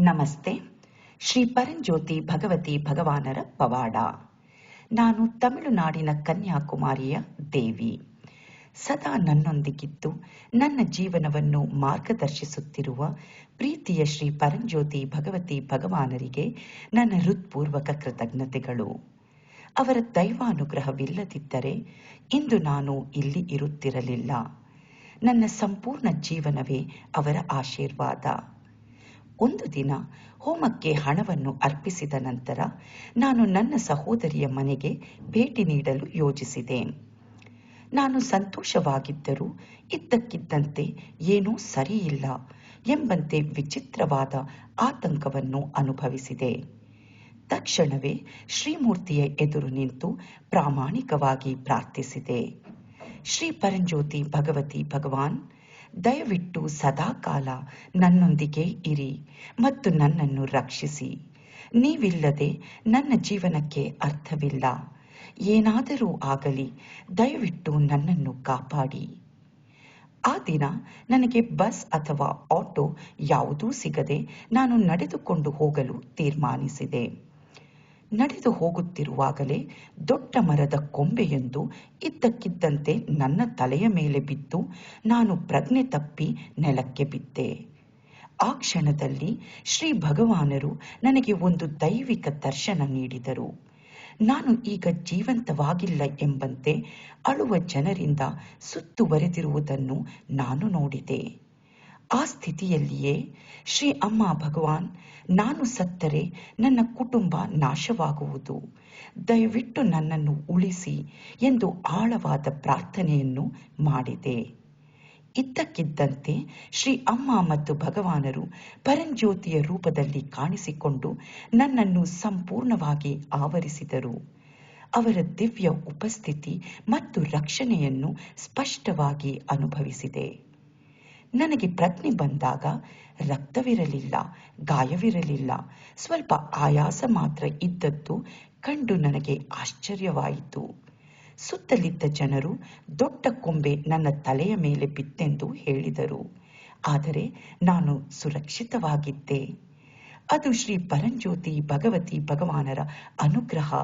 ನಮಸ್ತೆ. ಶ್ರೀ ಪರಂಜ್ಯೋತಿ ಭಗವತಿ ಭಗವಾನರ ಪವಾಡ. ನಾನು ತಮಿಳುನಾಡಿನ ಕನ್ಯಾಕುಮಾರಿಯ ದೇವಿ. ಸದಾ ನನ್ನೊಂದಿಗಿದ್ದು ನನ್ನ ಜೀವನವನ್ನು ಮಾರ್ಗದರ್ಶಿಸುತ್ತಿರುವ ಪ್ರೀತಿಯ ಶ್ರೀ ಪರಂಜ್ಯೋತಿ ಭಗವತಿ ಭಗವಾನರಿಗೆ ನನ್ನ ಹೃತ್ಪೂರ್ವಕ ಕೃತಜ್ಞತೆಗಳು. ಅವರ ದೈವಾನುಗ್ರಹವಿಲ್ಲದಿದ್ದರೆ ಇಂದು ನಾನು ಇಲ್ಲಿ ಇರುತ್ತಿರಲಿಲ್ಲ. ನನ್ನ ಸಂಪೂರ್ಣ ಜೀವನವೇ ಅವರ ಆಶೀರ್ವಾದ. ಒಂದು ದಿನ ಹೋಮಕ್ಕೆ ಹಣವನ್ನು ಅರ್ಪಿಸಿದ ನಂತರ ನಾನು ನನ್ನ ಸಹೋದರಿಯ ಮನೆಗೆ ಭೇಟಿ ನೀಡಲು ಯೋಜಿಸಿದೆ. ನಾನು ಸಂತೋಷವಾಗಿದ್ದರೂ ಇದ್ದಕ್ಕಿದ್ದಂತೆ ಏನೂ ಸರಿಯಿಲ್ಲ ಎಂಬಂತೆ ವಿಚಿತ್ರವಾದ ಆತಂಕವನ್ನು ಅನುಭವಿಸಿದೆ. ತಕ್ಷಣವೇ ಶ್ರೀಮೂರ್ತಿಯ ಎದುರು ನಿಂತು ಪ್ರಾಮಾಣಿಕವಾಗಿ ಪ್ರಾರ್ಥಿಸಿದೆ. ಶ್ರೀ ಪರಂಜ್ಯೋತಿ ಭಗವತಿ ಭಗವಾನ್ ದಯವಿಟ್ಟು ಸದಾಕಾಲ ನನ್ನೊಂದಿಗೆ ಇರಿ ಮತ್ತು ನನ್ನನ್ನು ರಕ್ಷಿಸಿ. ನೀವಿಲ್ಲದೆ ನನ್ನ ಜೀವನಕ್ಕೆ ಅರ್ಥವಿಲ್ಲ. ಏನಾದರೂ ಆಗಲಿ, ದಯವಿಟ್ಟು ನನ್ನನ್ನು ಕಾಪಾಡಿ. ಆ ದಿನ ನನಗೆ ಬಸ್ ಅಥವಾ ಆಟೋ ಯಾವುದೂ ಸಿಗದೆ ನಾನು ನಡೆದುಕೊಂಡು ಹೋಗಲು ತೀರ್ಮಾನಿಸಿದೆ. ನಡೆದು ಹೋಗುತ್ತಿರುವಾಗಲೇ ದೊಡ್ಡ ಮರದ ಕೊಂಬೆಯೊಂದು ಇದ್ದಕ್ಕಿದ್ದಂತೆ ನನ್ನ ತಲೆಯ ಮೇಲೆ ಬಿದ್ದು ನಾನು ಪ್ರಜ್ಞೆ ತಪ್ಪಿ ನೆಲಕ್ಕೆ ಬಿದ್ದೆ. ಆ ಕ್ಷಣದಲ್ಲಿ ಶ್ರೀ ಭಗವಾನರು ನನಗೆ ಒಂದು ದೈವಿಕ ದರ್ಶನ ನೀಡಿದರು. ನಾನು ಈಗ ಜೀವಂತವಾಗಿಲ್ಲ ಎಂಬಂತೆ ಅಳುವ ಜನರಿಂದ ಸುತ್ತುವರೆದಿರುವುದನ್ನು ನಾನು ನೋಡಿದೆ. ಆ ಸ್ಥಿತಿಯಲ್ಲಿಯೇ ಶ್ರೀ ಅಮ್ಮ ಭಗವಾನ್, ನಾನು ಸತ್ತರೆ ನನ್ನ ಕುಟುಂಬ ನಾಶವಾಗುವುದು. ದಯವಿಟ್ಟು ನನ್ನನ್ನು ಉಳಿಸಿ ಎಂದು ಆಳವಾದ ಪ್ರಾರ್ಥನೆಯನ್ನು ಮಾಡಿದೆ. ಇದ್ದಕ್ಕಿದ್ದಂತೆ ಶ್ರೀ ಅಮ್ಮ ಮತ್ತು ಭಗವಾನರು ಪರಂಜ್ಯೋತಿಯ ರೂಪದಲ್ಲಿ ಕಾಣಿಸಿಕೊಂಡು ನನ್ನನ್ನು ಸಂಪೂರ್ಣವಾಗಿ ಆವರಿಸಿದರು. ಅವರ ದಿವ್ಯ ಉಪಸ್ಥಿತಿ ಮತ್ತು ರಕ್ಷಣೆಯನ್ನು ಸ್ಪಷ್ಟವಾಗಿ ಅನುಭವಿಸಿದೆ. ನನಗೆ ಪ್ರಜ್ಞೆ ಬಂದಾಗ ರಕ್ತವಿರಲಿಲ್ಲ, ಗಾಯವಿರಲಿಲ್ಲ. ಸ್ವಲ್ಪ ಆಯಾಸ ಮಾತ್ರ ಇದ್ದದ್ದು ಕಂಡು ನನಗೆ ಆಶ್ಚರ್ಯವಾಯಿತು. ಸುತ್ತಲಿದ್ದ ಜನರು ದೊಡ್ಡ ಕೊಂಬೆ ನನ್ನ ತಲೆಯ ಮೇಲೆ ಬಿತ್ತೆಂದು ಹೇಳಿದರು. ಆದರೆ ನಾನು ಸುರಕ್ಷಿತವಾಗಿದ್ದೆ. ಅದು ಶ್ರೀ ಪರಂಜ್ಯೋತಿ ಭಗವತಿ ಭಗವಾನರ ಅನುಗ್ರಹ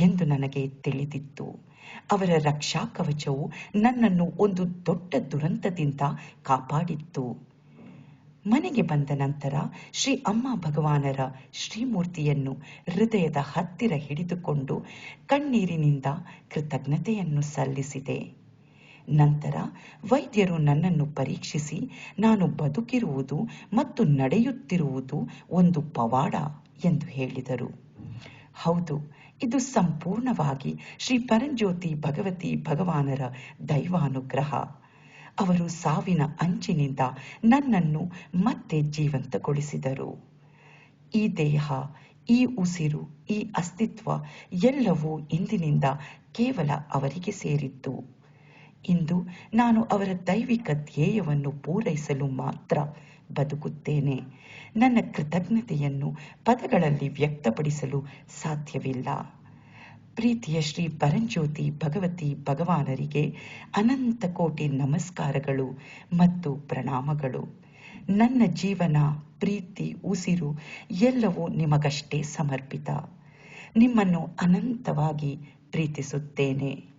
ಎಂದು ನನಗೆ ತಿಳಿದಿತ್ತು. ಅವರ ರಕ್ಷಾ ಕವಚವು ನನ್ನನ್ನು ಒಂದು ದೊಡ್ಡ ದುರಂತದಿಂದ ಕಾಪಾಡಿತ್ತು. ಮನೆಗೆ ಬಂದ ನಂತರ ಶ್ರೀ ಅಮ್ಮ ಭಗವಾನರ ಶ್ರೀಮೂರ್ತಿಯನ್ನು ಹೃದಯದ ಹತ್ತಿರ ಹಿಡಿದುಕೊಂಡು ಕಣ್ಣೀರಿನಿಂದ ಕೃತಜ್ಞತೆಯನ್ನು ಸಲ್ಲಿಸಿದೆ. ನಂತರ ವೈದ್ಯರು ನನ್ನನ್ನು ಪರೀಕ್ಷಿಸಿ ನಾನು ಬದುಕಿರುವುದು ಮತ್ತು ನಡೆಯುತ್ತಿರುವುದು ಒಂದು ಪವಾಡ ಎಂದು ಹೇಳಿದರು. ಹೌದು ಇದು ಸಂಪೂರ್ಣವಾಗಿ ಶ್ರೀ ಪರಂಜ್ಯೋತಿ ಭಗವತಿ ಭಗವಾನರ ದೈವಾನುಗ್ರಹ. ಅವರು ಸಾವಿನ ಅಂಚಿನಿಂದ ನನ್ನನ್ನು ಮತ್ತೆ ಜೀವಂತಗೊಳಿಸಿದರು. ಈ ದೇಹ, ಈ ಉಸಿರು, ಈ ಅಸ್ತಿತ್ವ ಎಲ್ಲವೂ ಇಂದಿನಿಂದ ಕೇವಲ ಅವರಿಗೆ ಸೇರಿತ್ತು ಇಂದು ನಾನು ಅವರ ದೈವಿಕ ಧ್ಯೇಯವನ್ನು ಪೂರೈಸಲು ಮಾತ್ರ ಬದುಕುತ್ತೇನೆ. ನನ್ನ ಕೃತಜ್ಞತೆಯನ್ನು ಪದಗಳಲ್ಲಿ ವ್ಯಕ್ತಪಡಿಸಲು ಸಾಧ್ಯವಿಲ್ಲ. ಪ್ರೀತಿಯ ಶ್ರೀ ಪರಂಜ್ಯೋತಿ ಭಗವತಿ ಭಗವಾನರಿಗೆ ಅನಂತ ಕೋಟಿ ನಮಸ್ಕಾರಗಳು ಮತ್ತು ಪ್ರಣಾಮಗಳು. ನನ್ನ ಜೀವನ, ಪ್ರೀತಿ, ಉಸಿರು ಎಲ್ಲವೂ ನಿಮಗಷ್ಟೇ ಸಮರ್ಪಿತ. ನಿಮ್ಮನ್ನು ಅನಂತವಾಗಿ ಪ್ರೀತಿಸುತ್ತೇನೆ.